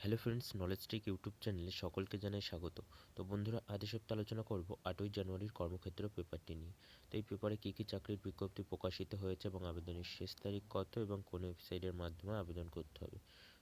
Hello friends knowledge tech YouTube চ্যানেলে সকলকে জানাই স্বাগত। তো বন্ধুরা, আজ সপ্তাহে আলোচনা করব আটই জানুয়ারির কর্মক্ষেত্র পেপারটি নিয়ে। তো এই পেপারে কী কী চাকরির বিজ্ঞপ্তি প্রকাশিত হয়েছে এবং আবেদনের শেষ তারিখ কত এবং কোন ওয়েবসাইটের মাধ্যমে আবেদন করতে হবে?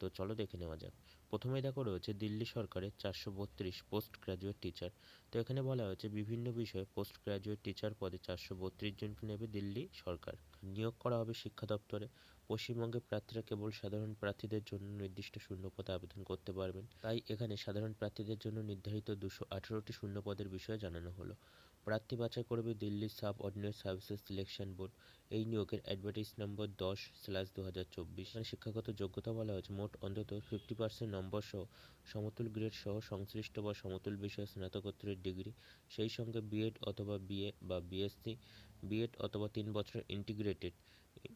তো চলো দেখে নেওয়া যাক। প্রথমেই দেখো রয়েছে দিল্লি সরকারের চারশো বত্রিশ পোস্ট গ্রাজুয়েট টিচার তো এখানে বলা হয়েছে বিভিন্ন বিষয়ে পোস্ট গ্রাজুয়েট টিচার পদে চারশো বত্রিশ জনকে নেবে দিল্লি সরকার। নিয়োগ করা হবে শিক্ষা দপ্তরে। পশ্চিমবঙ্গের প্রার্থীরা কেবল সাধারণ প্রার্থীদের জন্য নির্দিষ্ট শূন্যপদে আবেদন করতে পারবেন। তাই এখানে সাধারণ প্রার্থীদের জন্য নির্ধারিত দুশো আঠারোটি শূন্যপদের বিষয়ে জানানো হলো। প্রার্থী বাছাই করবে Delhi sub ordinance services selection board. এই নিয়োগের অ্যাডভার্টাইজ নম্বর দশ স্ল্যাশ দু হাজার চব্বিশ শিক্ষাগত যোগ্যতা বলা হয়েছে। মোট অন্তত ফিফটি পার্সেন্ট নম্বর সহ সমতুল গ্রেড সহ সংশ্লিষ্ট বা সমতুল বিষয়ে স্নাতকোত্তরের ডিগ্রি সেই সঙ্গে বিএড অথবা বিএ বা বিএসসি বিএড অথবা তিন বছরের ইন্টিগ্রেটেড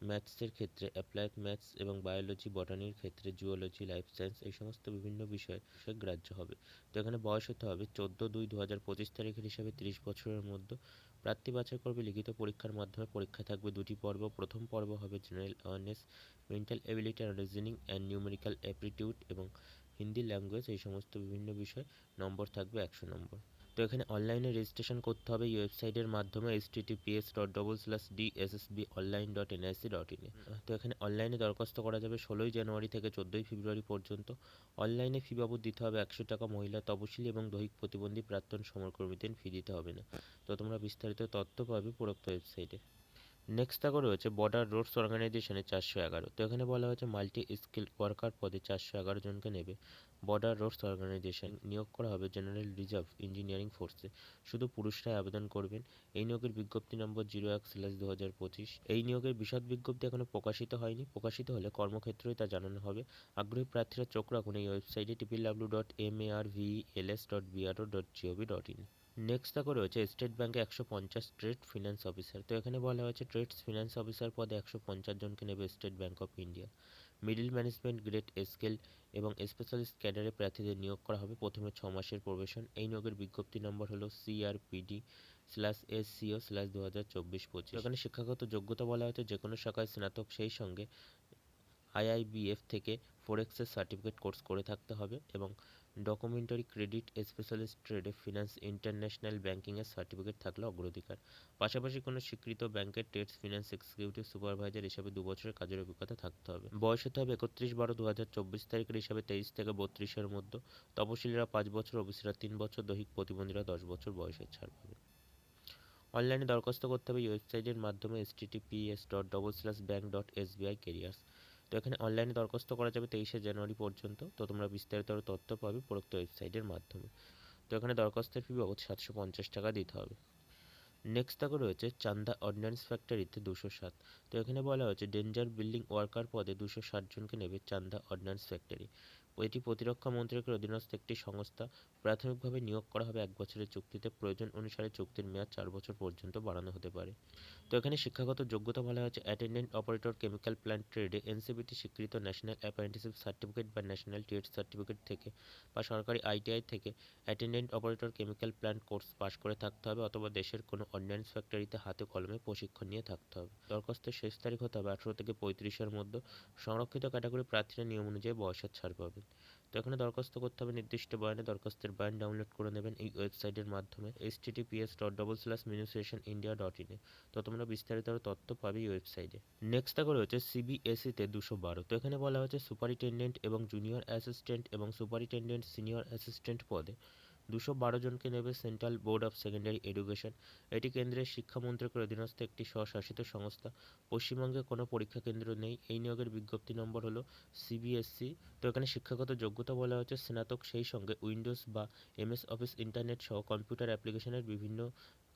ম্যাথসের ক্ষেত্রে, অ্যাপ্লায়েড ম্যাথস এবং বায়োলজি, বটানির ক্ষেত্রে, জুওলজি, লাইফ সায়েন্স এই সমস্ত বিভিন্ন বিষয় গ্রাহ্য হবে। তো এখানে বয়স হতে হবে চোদ্দ দুই দু হাজার পঁচিশ তারিখের হিসাবে তিরিশ বছরের মধ্যে। প্রার্থী বাছাই করবে লিখিত পরীক্ষার মাধ্যমে। পরীক্ষা থাকবে দুটি পর্ব। প্রথম পর্ব হবে general awareness, mental ability and reasoning and numerical aptitude এবং হিন্দি ল্যাঙ্গুয়েজ এই সমস্ত বিভিন্ন বিষয়। নম্বর থাকবে একশো নম্বর। তো এখানে অনলাইনে রেজিস্ট্রেশন করতে হবে। এই ওয়েবসাইটের মাধ্যমে H TTPS dot double slash D S S B online dot NIC dot ইনে তো এখানে অনলাইনে দরখাস্ত করা যাবে ষোলোই জানুয়ারি থেকে চোদ্দোই ফেব্রুয়ারি পর্যন্ত। অনলাইনে ফি বাবদ দিতে হবে একশো টাকা মহিলা তপশিলি এবং দৈহিক প্রতিবন্ধী প্রাক্তন সমরকর্মীদের ফি দিতে হবে না। তো তোমরা বিস্তারিত তথ্য পাবে উপরোক্ত ওয়েবসাইটে নেক্সট দেখো রয়েছে বর্ডার রোডস অর্গানাইজেশনে চারশো এগারো। তো এখানে বলা হয়েছে মাল্টি স্কিল ওয়ার্কার পদে চারশো এগারো জনকে নেবে। বর্ডার রোডস অর্গানাইজেশন নিয়োগ করা হবে জেনারেল রিজার্ভ ইঞ্জিনিয়ারিং ফোর্সে শুধু পুরুষরাই আবেদন করবেন। এই নিয়োগের বিজ্ঞপ্তি নম্বর জিরো এক স্ল্যাশ দু হাজার পঁচিশ। এই নিয়োগের বিশদ বিজ্ঞপ্তি এখনও প্রকাশিত হয়নি। প্রকাশিত হলে কর্মক্ষেত্রেই তা জানানো হবে। আগ্রহী প্রার্থীরা চোখ রাখুন। এই ওয়েবসাইটে টিপিল W dot M A R V L S dot BRO dot GOV dot in next দেখো রয়েছে স্টেট ব্যাঙ্কে একশো পঞ্চাশ ট্রেড ফিনান্স অফিসার তো এখানে বলা হয়েছে ট্রেডস ফিনান্স অফিসার পদে একশো পঞ্চাশ জনকে নেবে state bank of India middle management grade scale এবং স্পেশালিস্ট ক্যাডারে প্রার্থীদের নিয়োগ করা হবে প্রথমে ছ মাসের প্রবেশন। এই নিয়োগের বিজ্ঞপ্তি নম্বর হলো CRPD slash S CO slash দু হাজার চব্বিশ পঁচিশ। এখানে শিক্ষাগত যোগ্যতা বলা হয়েছে যে কোনো শাখায় স্নাতক, সেই সঙ্গে আইআইবিএফ থেকে ফোরেক্সের সার্টিফিকেট কোর্স করে থাকতে হবে এবং ডকুমেন্টারি ক্রেডিট স্পেশালিস্ট ট্রেডে ফিনান্স ইন্টারন্যাশনাল ব্যাঙ্কিংয়ের সার্টিফিকেট থাকলে অগ্রাধিকার। পাশাপাশি কোনো স্বীকৃত ব্যাংকের ট্রেডস ফিনান্স এক্সিকিউটিভ সুপারভাইজার হিসাবে দু বছরের কাজের অভিজ্ঞতা থাকতে হবে। বয়স হতে হবে একত্রিশ বারো দু হাজার চব্বিশ তারিখের হিসাবে তেইশ থেকে বত্রিশের মধ্যে। তপশিলীরা পাঁচ বছর, ওবিসিরা তিন বছর, দৈহিক প্রতিবন্ধীরা দশ বছর বয়সের ছাড় পাবে। অনলাইনে দরখাস্ত করতে হবে ওয়েবসাইটের মাধ্যমে S TTPS dot double slash bank dot S SBI careers তো এখানে অনলাইনে দরখাস্ত করা যাবে তেইশে জানুয়ারি পর্যন্ত। তো তোমরা বিস্তারিত আরও তথ্য পাবে উপরোক্ত ওয়েবসাইটের মাধ্যমে। তো এখানে দরখাস্তের ফি বাবদ সাতশো পঞ্চাশ টাকা দিতে হবে। নেক্সট তাকে রয়েছে চান্দা অর্ডিন্যান্স ফ্যাক্টরিতে দুশো সাত। তো এখানে বলা হয়েছে ডেঞ্জার বিল্ডিং ওয়ার্কার পদে দুশো ষাট জনকে নেবে চান্দা অর্ডিন্যান্স ফ্যাক্টরি এটি প্রতিরক্ষা মন্ত্রকের অধীনস্থ একটি সংস্থা। প্রাথমিকভাবে নিয়োগ করা হবে এক বছরের চুক্তিতে। প্রয়োজন অনুসারে চুক্তির মেয়াদ চার বছর পর্যন্ত বাড়ানো হতে পারে। তো এখানে শিক্ষাগত যোগ্যতা বলা হয়েছে। অ্যাটেন্ডেন্ট অপারেটর কেমিক্যাল প্ল্যান্ট ট্রেডে এনসিবিটি স্বীকৃত ন্যাশনাল অ্যাপ্রেন্টিসশিপ সার্টিফিকেট বা ন্যাশনাল ট্রেড সার্টিফিকেট থেকে বা সরকারি আইটিআই থেকে attendant operator chemical plant course pass করে থাকতে হবে অথবা দেশের কোনো অর্ডিন্যান্স ফ্যাক্টরিতে হাতে কলমে প্রশিক্ষণ নিয়ে থাকতে হবে। দরখাস্তের শেষ তারিখ হতে হবে আঠেরো থেকে পঁয়ত্রিশের মধ্যে। সংরক্ষিত ক্যাটাগরি প্রার্থীরা নিয়ম অনুযায়ী বয়সের ছাড় পাবেন তো এখানে দরখাস্ত করতে হবে নির্দিষ্ট বয়ানে। দরখাস্তের বয়ান ডাউনলোড করে নেবেন এই ওয়েবসাইটের মাধ্যমে H TTPS dot double slash ministration India dot ইনে তো তোমরা বিস্তারিত আরও তথ্য পাবে এই ওয়েবসাইটে। নেক্সট দেখা রয়েছে সিবিএসইতে দুশো বারো। তো এখানে বলা হয়েছে সুপারিটেন্ডেন্ট এবং জুনিয়র অ্যাসিস্ট্যান্ট এবং সুপারিটেন্ডেন্ট সিনিয়র অ্যাসিস্ট্যান্ট পদে। দুশো বারো জনকে নেবে central board of secondary education. এটি কেন্দ্রের শিক্ষামন্ত্রকের অধীনস্থ একটি স্বশাসিত সংস্থা। পশ্চিমবঙ্গে কোনো পরীক্ষা কেন্দ্র নেই। এই নিয়োগের বিজ্ঞপ্তি নম্বর হলো সিবিএসসি তো এখানে শিক্ষাগত যোগ্যতা বলা হচ্ছে স্নাতক সেই সঙ্গে উইন্ডোজ বা এমএস অফিস ইন্টারনেট সহ কম্পিউটার অ্যাপ্লিকেশনের বিভিন্ন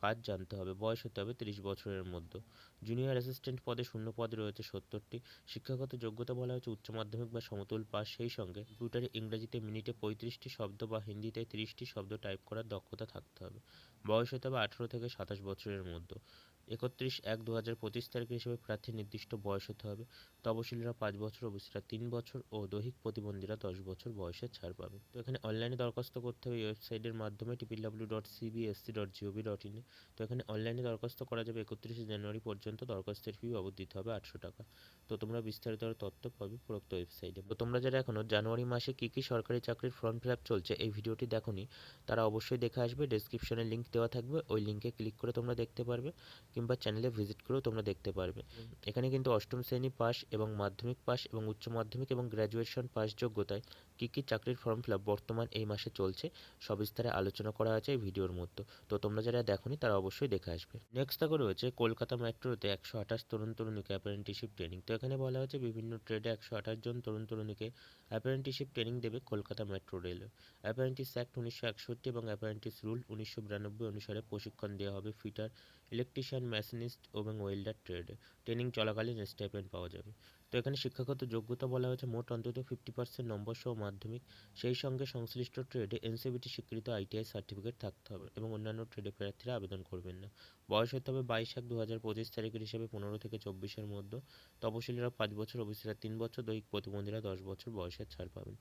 কাজ জানতে হবে। বয়স হতে হবে তিরিশ বছরের মধ্যে। জুনিয়র অ্যাসিস্ট্যান্ট পদে শূন্য পদ রয়েছে সত্তরটি। শিক্ষাগত যোগ্যতা বলা হচ্ছে উচ্চ মাধ্যমিক বা সমতুল পাস সেই সঙ্গে কম্পিউটারে ইংরেজিতে মিনিটে পঁয়ত্রিশটি শব্দ বা হিন্দিতে তিরিশটি শব্দ টাইপ করার দক্ষতা থাকতে হবে। বয়স হতে হবে আঠেরো থেকে সাতাশ বছরের মধ্যে। একত্রিশ এক দু হাজার পঁচিশ তারিখ হিসেবে প্রার্থী নির্দিষ্ট বয়স হতে হবে। তপশিলীরা পাঁচ বছর ওবিসিরা তিন বছর ও দৈহিক প্রতিবন্ধীরা দশ বছর বয়সের ছাড় পাবে। তো এখানে অনলাইনে দরখাস্ত করতে হবে ওয়েবসাইটের মাধ্যমে TP W dot CBSE dot GOV dot ইনে তো এখানে অনলাইনে দরখাস্ত করা যাবে একত্রিশে জানুয়ারি পর্যন্ত। দরখাস্তের ফি বাবদ দিতে হবে আটশো টাকা। তো তোমরা বিস্তারিত তথ্য পাবে প্রোক্ত ওয়েবসাইটে। তো তোমরা যারা এখনও জানুয়ারি মাসে কী কী সরকারি চাকরির ফর্ম ফিল আপ চলছে এই ভিডিওটি দেখোনি, তারা অবশ্যই দেখে আসবে। ডেসক্রিপশনে লিঙ্ক দেওয়া থাকবে। ওই লিঙ্কে ক্লিক করে তোমরা দেখতে পারবে। কিংবা চ্যানেলে ভিজিট করেও তোমরা দেখতে পারবে। এখানে কিন্তু অষ্টম শ্রেণি পাস এবং মাধ্যমিক পাস এবং উচ্চ মাধ্যমিক এবং গ্র্যাজুয়েশন পাস যোগ্যতায় কী কী চাকরির ফর্ম ফিল আপ বর্তমান এই মাসে চলছে সবিস্তারে আলোচনা করা আছে এই ভিডিওর মধ্যে। তো তোমরা যারা দেখোনি তারা অবশ্যই দেখে আসবে। নেক্সট দেখো রয়েছে কলকাতা মেট্রোতে একশো আঠাশ তরুণ তরুণীকে অ্যাপারেন্টিশিপ ট্রেনিং তো এখানে বলা হয়েছে বিভিন্ন ট্রেডে একশো আঠাশ জন তরুণ তরুণীকে অ্যাপারেন্টিশিপ ট্রেনিং দেবে Kolkata metro railway. Apprentice act উনিশশো একষট্টি এবং অ্যাপারেন্টিস রুল উনিশশো বিরানব্বই অনুসারে প্রশিক্ষণ দেওয়া হবে। ফিটার ইলেকট্রিশিয়ান মেশিনিস্ট এবং ওয়েল্ডার ট্রেড ট্রেনিং চলাকালীন স্টাইপেন্ড পাওয়া যাবে। তো এখানে শিক্ষাগত যোগ্যতা বলা হয়েছে, মোট অন্তত ফিফটি পার্সেন্ট নম্বর সহ মাধ্যমিক। সেই সঙ্গে সংশ্লিষ্ট ট্রেডে এনসিবিটি স্বীকৃত আইটিআই সার্টিফিকেট থাকতে হবে এবং অন্যান্য ট্রেডে প্রার্থীরা আবেদন করবেন না। বয়স হতে হবে বাইশ এক দু হাজার পঁচিশ তারিখের হিসেবে পনেরো থেকে চব্বিশের মধ্যে। তপশিলীরা পাঁচ বছর ওবিসিরা তিন বছর, দৈহিক প্রতিবন্ধীরা দশ বছর বয়সের ছাড় পাবেন।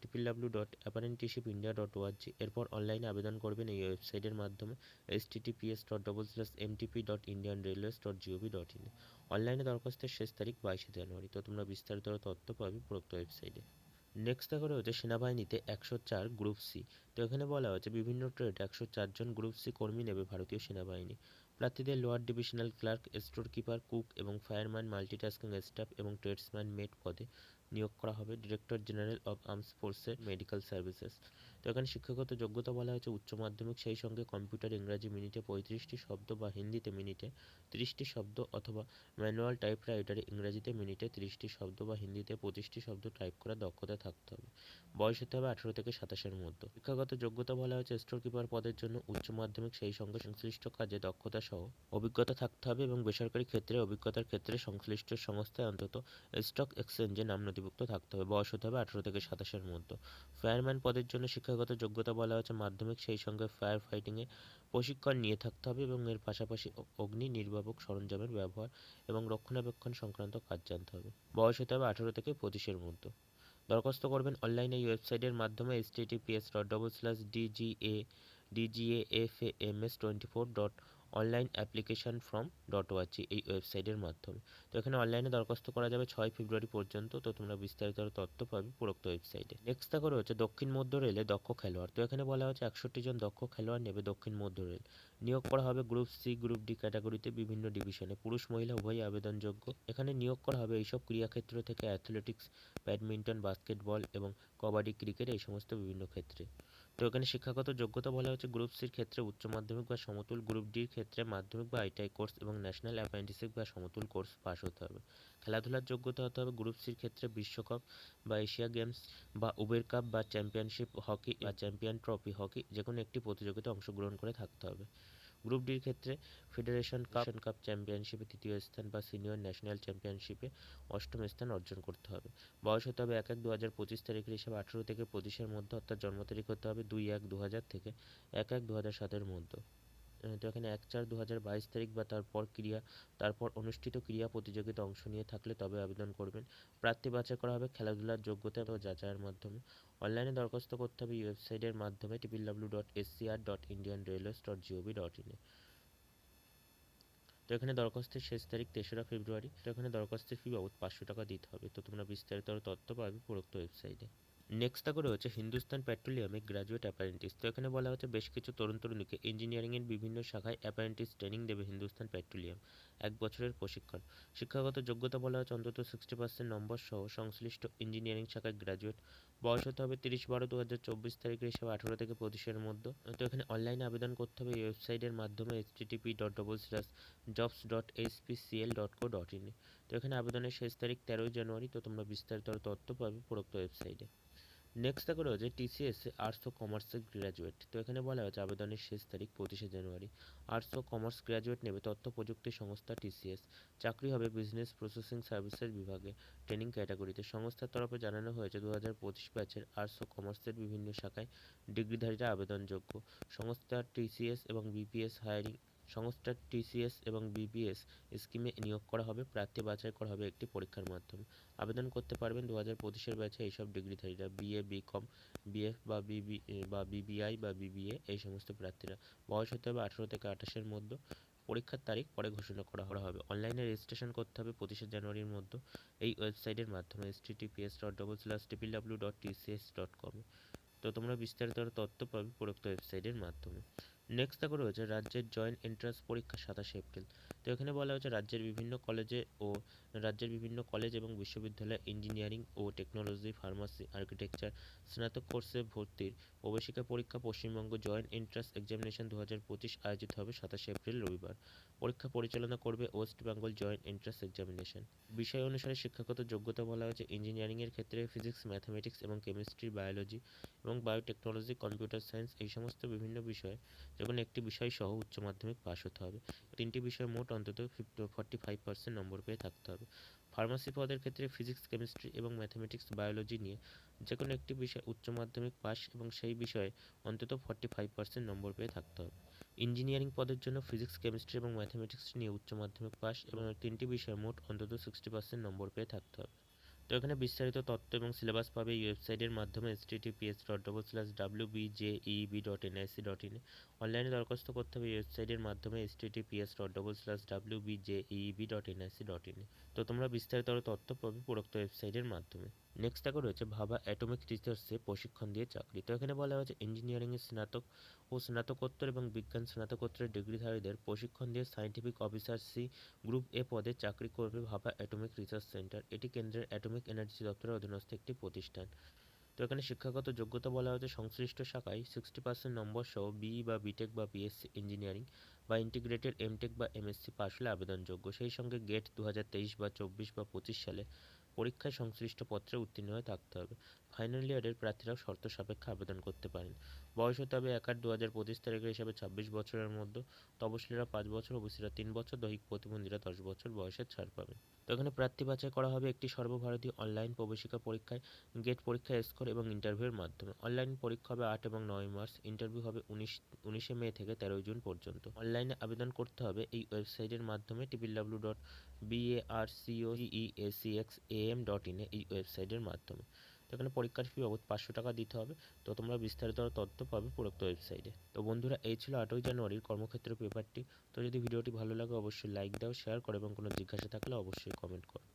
TPL W dot apprenticeship India dot ORG এরপর অনলাইনে আবেদন করবেন এই ওয়েবসাইটের মাধ্যমে H TTPS dot double slash MTP dot Indian railways dot GOV dot in অনলাইনে দরখাস্তের শেষ তারিখ বাইশে জানুয়ারি। তো তোমরা বিস্তারিত তথ্য পাবে উপরোক্ত ওয়েবসাইটে নেক্সট দেখা রয়েছে সেনাবাহিনীতে একশো চার গ্রুপ সি তো এখানে বলা হয়েছে বিভিন্ন ট্রেড একশো চারজন গ্রুপ সি কর্মী নেবে ভারতীয় সেনাবাহিনী। প্রার্থীদের lower divisional clerk store keeper cook এবং ফায়ারম্যান মাল্টিটাস্কিং স্টাফ এবং ট্রেডসম্যান মেট পদে নিয়োগ করা হবে। ডিরেক্টর জেনারেল অব আর্মস ফোর্সের মেডিকেল সার্ভিসেস তো এখানে শিক্ষাগত যোগ্যতা বলা হয়েছে উচ্চ মাধ্যমিক, সেই সঙ্গে কম্পিউটার, ইংরাজি মিনিটে পঁয়ত্রিশটি শব্দ বা হিন্দিতে মিনিটে ত্রিশটি শব্দ অথবা ম্যানুয়াল টাইপরাইটারে ইংরাজিতে মিনিটে ত্রিশটি শব্দ বা হিন্দিতে পঁচিশটি শব্দ টাইপ করার দক্ষতা থাকতে হবে। বয়স হতে হবে আঠেরো থেকে সাতাশের মধ্যে। শিক্ষাগত যোগ্যতা বলা হয়েছে স্টোর কিপার পদের জন্য উচ্চ মাধ্যমিক, সেই সঙ্গে সংশ্লিষ্ট কাজে দক্ষতা সহ অভিজ্ঞতা থাকতে হবে এবং বেসরকারি ক্ষেত্রে, অভিজ্ঞতার ক্ষেত্রে সংশ্লিষ্ট সংস্থায় অন্তত স্টক এক্সচেঞ্জে নাম নথিভুক্ত থাকতে হবে। বয়স হতে হবে আঠেরো থেকে সাতাশের মধ্যে। ফায়ারম্যান পদের জন্য শিক্ষাগত যোগ্যতা বলা হয়েছে, মাধ্যমিক সেই সঙ্গে ফায়ার ফাইটিংয়ে প্রশিক্ষণ নিয়ে থাকতে হবে এবং এর পাশাপাশি অগ্নি নির্বাপক সরঞ্জামের ব্যবহার এবং রক্ষণাবেক্ষণ সংক্রান্ত কাজ জানতে হবে। বয়স হতে হবে আঠারো থেকে পঁচিশের মধ্যে। দরখাস্ত করবেন অনলাইনে ওয়েবসাইটের মাধ্যমে S H S dot double slash DGA DGA F M S twenty four dot online application form dot ওয়াচি এই ওয়েবসাইটের মাধ্যমে। তো এখানে অনলাইনে দরখাস্ত করা যাবে ছয় ফেব্রুয়ারি পর্যন্ত, তো তোমরা বিস্তারিত তথ্য পাবে উপরোক্ত ওয়েবসাইটে নেক্সট দেখো রয়েছে দক্ষিণ মধ্য রেলে দক্ষ খেলোয়াড়। তো এখানে বলা হচ্ছে একষট্টি জন দক্ষ খেলোয়াড় নেবে দক্ষিণ মধ্য রেল নিয়োগ করা হবে গ্রুপ সি গ্রুপ ডি ক্যাটাগরিতে বিভিন্ন ডিভিশনে পুরুষ, মহিলা, উভয়ই আবেদনযোগ্য। এখানে নিয়োগ করা হবে এইসব ক্রীড়াক্ষেত্র থেকে অ্যাথলেটিক্স ব্যাডমিন্টন বাস্কেটবল এবং কবাডি ক্রিকেট এই সমস্ত বিভিন্ন ক্ষেত্রে। তো এখানে শিক্ষাগত যোগ্যতা বলা হচ্ছে গ্রুপ সির ক্ষেত্রে উচ্চ মাধ্যমিক বা সমতুল গ্রুপ ডির ক্ষেত্রে মাধ্যমিক বা আইটিআই কোর্স এবং ন্যাশনাল অ্যাপ্রেন্টিসশিপ বা সমতুল কোর্স পাস হতে হবে। খেলাধুলার যোগ্যতা হতে হবে গ্রুপ সির ক্ষেত্রে বিশ্বকাপ বা এশিয়া গেমস বা উবের কাপ বা চ্যাম্পিয়নশিপ হকি বা চ্যাম্পিয়ন ট্রফি হকি যে কোনো একটি প্রতিযোগিতায় অংশগ্রহণ করে থাকতে হবে। গ্রুপ ডির ক্ষেত্রে ফেডারেশন কাপ কাপ চ্যাম্পিয়নশিপে তৃতীয় স্থান বা সিনিয়র ন্যাশনাল চ্যাম্পিয়নশিপে অষ্টম স্থান অর্জন করতে হবে। বয়স হতে হবে এক এক দু হাজার পঁচিশ তারিখের হিসাবে আঠেরো থেকে পঁচিশের মধ্যে, অর্থাৎ জন্ম তারিখ হতে হবে দুই এক দু হাজার থেকে এক এক দু হাজার সাতের মধ্যে। তো এখানে এক চার দু হাজার বাইশ তারিখ বা তারপর ক্রিয়া, তারপর অনুষ্ঠিত ক্রিয়া প্রতিযোগিতা অংশ নিয়ে থাকলে তবে আবেদন করবেন। প্রার্থী বাছাই করা হবে খেলাধুলার যোগ্যতা ও যাচাইয়ের মাধ্যমে। অনলাইনে দরখাস্ত করতে হবে ওয়েবসাইটের মাধ্যমে TPL W dot SCR dot Indian railways dot GOV dot ইনে তো এখানে দরখাস্তের শেষ তারিখ তেসরা ফেব্রুয়ারি। তো এখানে দরখাস্তের ফি বাবদ পাঁচশো টাকা দিতে হবে। তো তোমরা বিস্তারিত তথ্য পাবে উপরোক্ত ওয়েবসাইটে। নেক্সট তা করে হচ্ছে হিন্দুস্তান পেট্রোলিয়ামে গ্র্যাজুয়েট অ্যাপারেন্টিস তো এখানে বলা হচ্ছে বেশ কিছু তরুণ তরুণীকে ইঞ্জিনিয়ারিংয়ের বিভিন্ন শাখায় অ্যাপারেন্টিস ট্রেনিং দেবে হিন্দুস্তান পেট্রোলিয়াম এক বছরের প্রশিক্ষণ। শিক্ষাগত যোগ্যতা বলা হচ্ছে অন্তত সিক্সটি পার্সেন্ট নম্বর সহ সংশ্লিষ্ট ইঞ্জিনিয়ারিং শাখায় গ্র্যাজুয়েট বয়স হতে হবে তিরিশ বারো দু হাজার চব্বিশ তারিখের হিসাবে আঠেরো থেকে পঁচিশের মধ্যে। তো এখানে অনলাইনে আবেদন করতে হবে এই ওয়েবসাইটের মাধ্যমে H TTP dot double slash jobs dot HPCL dot co dot ইনে তো এখানে আবেদনের শেষ তারিখ তেরোই জানুয়ারি, তো তোমরা বিস্তারিত তথ্য পাবে উপরোক্ত ওয়েবসাইটে নেক্সট দেখো রয়েছে টিসিএস আর্টস ও কমার্সের গ্র্যাজুয়েট তো এখানে বলা হয়েছে আবেদনের শেষ তারিখ পঁচিশে জানুয়ারি। আর্টস ও কমার্স গ্র্যাজুয়েট নেবে তথ্য প্রযুক্তি সংস্থা টিসিএস চাকরি হবে বিজনেস প্রসেসিং সার্ভিসেস বিভাগে ট্রেনিং ক্যাটাগরিতে সংস্থার তরফে জানানো হয়েছে দু হাজার পঁচিশ ব্যাচের আর্টস ও কমার্সের বিভিন্ন শাখায় ডিগ্রিধারীরা আবেদনযোগ্য। সংস্থা টিসিএস এবং বিপিএস হায়ারিং সংস্থার টিসিএস এবং বিপিএস স্কিমে নিয়োগ করা হবে, প্রার্থী বাছাই করা হবে একটি পরীক্ষার মাধ্যমে। আবেদন করতে পারবেন দু হাজার পঁচিশের ব্যাচে এইসব ডিগ্রিধারীরা বিএ বিকম বিএফ বা বিবি বা বিবিআই বা বিবিএ এই সমস্ত প্রার্থীরা। বয়স হতে হবে আঠেরো থেকে আঠাশের মধ্যে। পরীক্ষার তারিখ পরে ঘোষণা করা হবে। অনলাইনে রেজিস্ট্রেশন করতে হবে পঁচিশে জানুয়ারির মধ্যে। এই ওয়েবসাইটের মাধ্যমে S TPS dot double slash dot TCS dot কমে তো তোমরা বিস্তারিত তথ্য পাবে উপরোক্ত ওয়েবসাইটের মাধ্যমে। নেক্সট দেখো রয়েছে রাজ্যের জয়েন্ট এন্ট্রান্স পরীক্ষা সাতাশে এপ্রিল তো এখানে বলা হয়েছে রাজ্যের বিভিন্ন কলেজে ও রাজ্যের বিভিন্ন কলেজ এবং বিশ্ববিদ্যালয়ে ইঞ্জিনিয়ারিং ও টেকনোলজি ফার্মাসি আর্কিটেকচার স্নাতক কোর্সে ভর্তির প্রবেশিকা পরীক্ষা পশ্চিমবঙ্গ জয়েন্ট এন্ট্রান্স এক্সামিনেশন দু হাজার পঁচিশ আয়োজিত হবে সাতাশে এপ্রিল, রবিবার। পরীক্ষা পরিচালনা করবে West Bengal joint entrance examination বিষয় অনুসারে শিক্ষাগত যোগ্যতা বলা হয়েছে ইঞ্জিনিয়ারিংয়ের ক্ষেত্রে ফিজিক্স ম্যাথামেটিক্স এবং কেমিস্ট্রি বায়োলজি এবং বায়োটেকনোলজি কম্পিউটার সায়েন্স এই সমস্ত বিভিন্ন বিষয়ে যে কোনো একটি বিষয় সহ উচ্চ মাধ্যমিক পাশ হতে হবে। তিনটি বিষয়ে মোট অন্তত ফর্টি ফাইভ পার্সেন্ট নম্বর পেয়ে থাকতে হবে। ফার্মাসি পদের ক্ষেত্রে ফিজিক্স কেমিস্ট্রি এবং ম্যাথামেটিক্স বায়োলজি নিয়ে যে কোনো একটি বিষয় উচ্চ মাধ্যমিক পাস এবং সেই বিষয়ে অন্তত ফর্টি ফাইভ পার্সেন্ট নম্বর পেয়ে থাকতে হবে। ইঞ্জিনিয়ারিং পদের জন্য ফিজিক্স কেমিস্ট্রি এবং ম্যাথামেটিক্স নিয়ে উচ্চ মাধ্যমিক পাস এবং তিনটি বিষয়ে মোট অন্তত সিক্সটি পার্সেন্ট নম্বর পেয়ে থাকতে হবে। তো এখানে বিস্তারিত তথ্য এবং সিলেবাস পাবে এই ওয়েবসাইটের মাধ্যমে S TTPS dot double slash W BJEB dot NIC dot ইনে অনলাইনে দরখাস্ত করতে হবে এই ওয়েবসাইটের মাধ্যমে S TTPS dot double slash W BJEB dot NIC dot in তো তোমরা বিস্তারিত তথ্য পাবে উপরোক্ত ওয়েবসাইটের মাধ্যমে। নেক্সট দেখো রয়েছে ভাবা অ্যাটমিক রিসার্চে প্রশিক্ষণ দিয়ে চাকরি। তো এখানে বলা হয়েছে ইঞ্জিনিয়ারিংয়ের স্নাতক ও স্নাতকোত্তর এবং বিজ্ঞান স্নাতকোত্তরের ডিগ্রিধারীদের প্রশিক্ষণ দিয়ে scientific officer C group A পদে চাকরি করবে ভাবা অ্যাটমিক রিসার্চ সেন্টার এটি কেন্দ্রের অ্যাটমিক এনার্জি দপ্তরের অধীনস্থ একটি প্রতিষ্ঠান। তো এখানে শিক্ষাগত যোগ্যতা বলা হয়েছে সংশ্লিষ্ট শাখায় সিক্সটি পার্সেন্ট নম্বর সহ বিই বা বিটেক বা বিএসসি ইঞ্জিনিয়ারিং বা ইন্টিগ্রেটেড এমটেক বা এমএসসি পাশ হলে আবেদনযোগ্য। সেই সঙ্গে গেট দু হাজার তেইশ বা চব্বিশ বা পঁচিশ সালে পরীক্ষায় সংশ্লিষ্ট পত্রে উত্তীর্ণ হয়ে থাকতে হবে। ফাইনাল ইয়ারের প্রার্থীরাও শর্ত সাপেক্ষে আবেদন করতে পারেন। বয়স হতে হবে এক আট দু হাজার পঁচিশ তারিখের হিসাবে ছাব্বিশ বছরের মধ্যে। তপশিলীরা পাঁচ বছর, ওবিসিরা তিন বছর, দৈহিক প্রতিবন্ধীরা দশ বছর বয়সের ছাড় পাবে তো এখানে প্রার্থী বাছাই করা হবে একটি সর্বভারতীয় অনলাইন প্রবেশিকা পরীক্ষায়, গেট পরীক্ষা স্কোর এবং ইন্টারভিউয়ের মাধ্যমে। অনলাইন পরীক্ষা হবে আট এবং নয় মার্চ, ইন্টারভিউ হবে উনিশ, উনিশে মে থেকে তেরোই জুন পর্যন্ত। অনলাইনে আবেদন করতে হবে এই ওয়েবসাইটের মাধ্যমে TPL W dot BARCOEACX M dot ইনে এই ওয়েবসাইটের মাধ্যমে। এখানে পরীক্ষার ফি বাবদ পাঁচশো টাকা দিতে হবে। তো তোমরা বিস্তারিত তথ্য পাবে পুরোক্ত ওয়েবসাইটে। তো বন্ধুরা, এই ছিল আটই জানুয়ারির কর্মক্ষেত্র পেপারটি তো যদি ভিডিওটি ভালো লাগে, অবশ্যই লাইক দাও শেয়ার করো এবং কোনো জিজ্ঞাসা থাকলে অবশ্যই কমেন্ট করো।